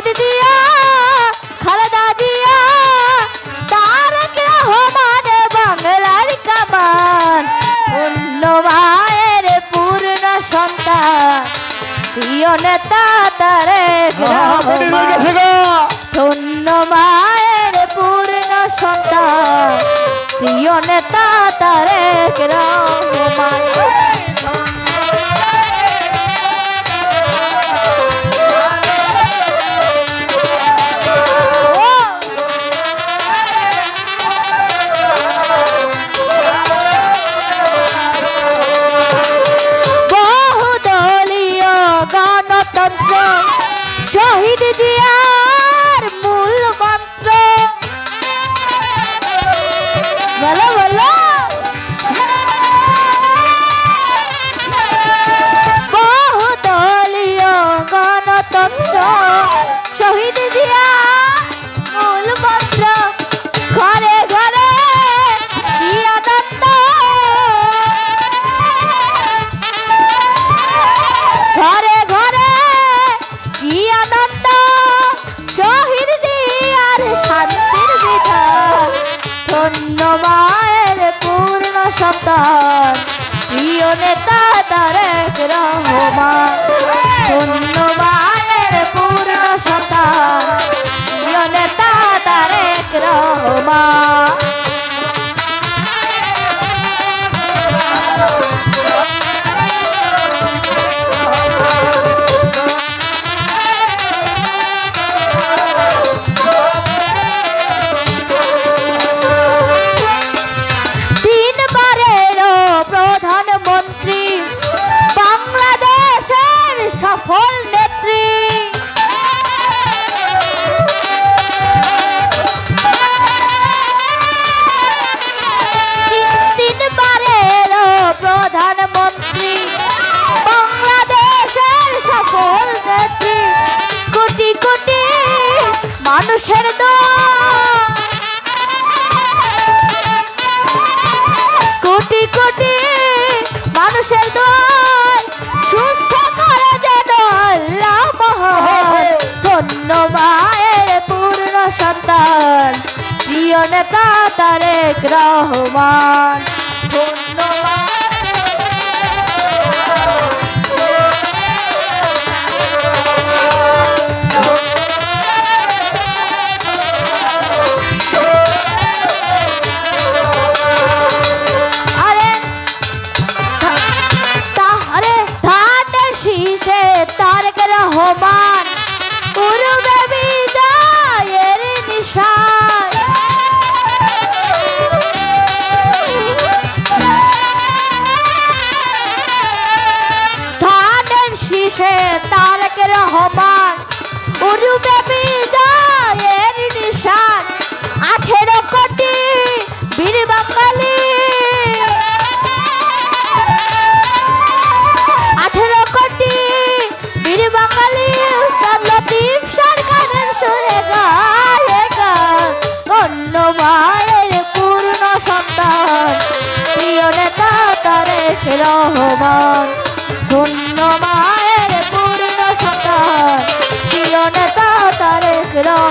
শহীদ জিয়া খালেদা জিয়া তারেক রহমান বাংলার কামান। অন্য মায়ের পূর্ণ সন্তান প্রিয় নেতা তারেক রহমান। ধন্য মায়ের পূর্ণ সন্তান প্রিয় নেতা তারেক রহমান। শহীদ নেতা তারেক রহমান মায়ের পূর্ণ সতা। নেতা তারেক রহমান মানুষের কোটি কোটি মানুষের দল সুস্থ করে যেন পূর্ণ সন্তান। প্রিয় নেতা তারেক রহমান। শীষে তারেক রহমান। পূর্বে বিজয়ের নিশান, আঠেরো কোটি বীর বাঙালি। আঠেরো কোটি বীর বাঙালি লতিফ সরকারের সুরে গায়ে গান। অন্য মায়ের পূর্ণ সন্তান, প্রিয় নেতা তারেক রহমান। ধন্য